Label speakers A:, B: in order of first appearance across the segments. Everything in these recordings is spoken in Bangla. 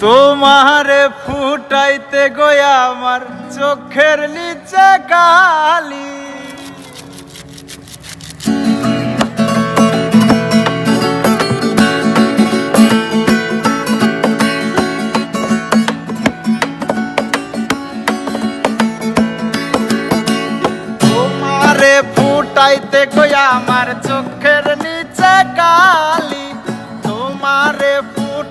A: তোমারে ফুটাইতে গয়া আমার চোখের নিচে কালি তোমারে ফুটাইতে গয়া আমার চোখের নিচে কালি তোমারে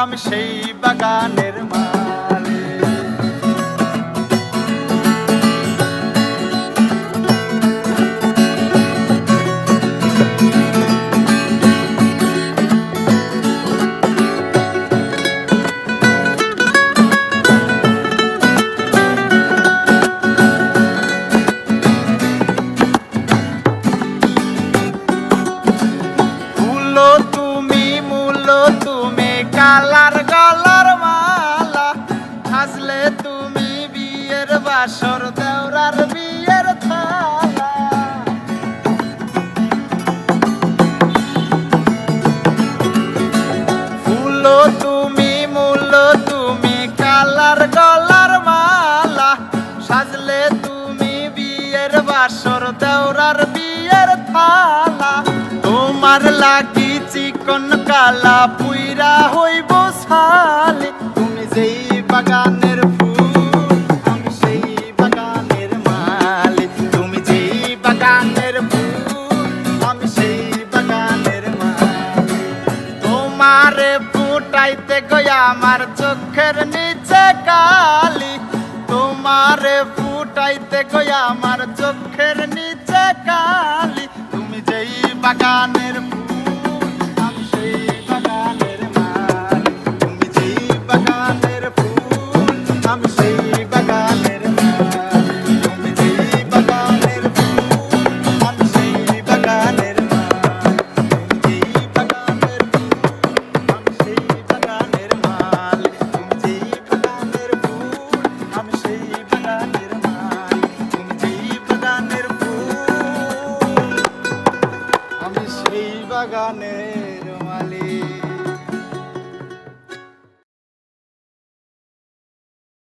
A: আমি সেই বাগানের মালি বাসর দেওরার বিয়ের থালা। ফুলো তুমি, মূলো তুমি, কালার গলার মালা। সাজলে তুমি বিয়ের বাসর দেওরার বিয়ের থালা। তোমার লাগি চিকন কালা পুইরা হইব সালে তুমি যেই বাগানের আমার চোখের নিচে কালি তোমারে ফুটাইতে কই আমার চোখের নিচে কালি। তুমি যেই বাগানের ফুল